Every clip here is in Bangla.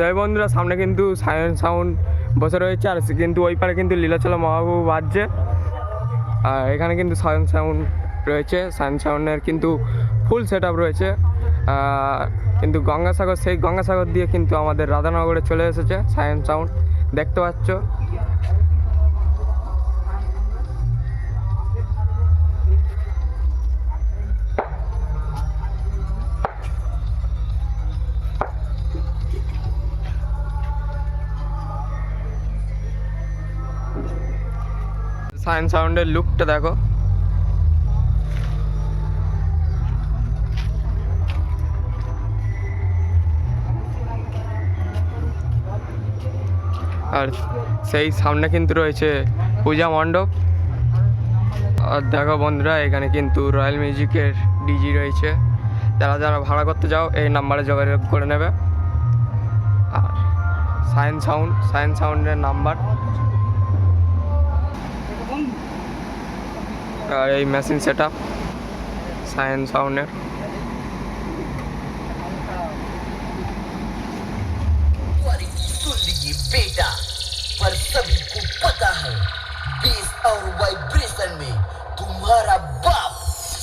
তো এই বন্ধুরা, সামনে কিন্তু সায়ন সাউন্ড বসে রয়েছে, আর কিন্তু ওই পারে কিন্তু লীলাচল মহাবাবু বাজছে। আর এখানে কিন্তু সায়ন সাউন্ড রয়েছে, সায়ন সাউন্ডের কিন্তু ফুল সেট আপ রয়েছে কিন্তু গঙ্গাসাগর, সেই গঙ্গাসাগর দিয়ে কিন্তু আমাদের রাধানগরে চলে এসেছে সায়ন সাউন্ড, দেখতে পাচ্ছ? সায়ন সাউন্ডের লুকটা দেখো। আর সেই সামনে কিন্তু রয়েছে পূজা মণ্ডপ। আর দেখো বন্ধুরা, এখানে কিন্তু রয়্যাল মিউজিকের ডিজি রয়েছে। যারা যারা ভাড়া করতে যাও এই নাম্বারে যোগাযোগ করে নেবে। আর সায়েন্স সাউন্ড সায়েন্স সাউন্ডের নাম্বার। এই মেশিন সেট আপ সায়েন্স সাউন্ডের तुम्हारी जिंदगी बेटा पर सभी को पता है बेस और वाइब्रेशन में तुम्हारा बाप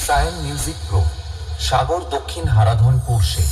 সায়ন মিউজিক প্রো সাগর দক্ষিণ হারাধনপুর সে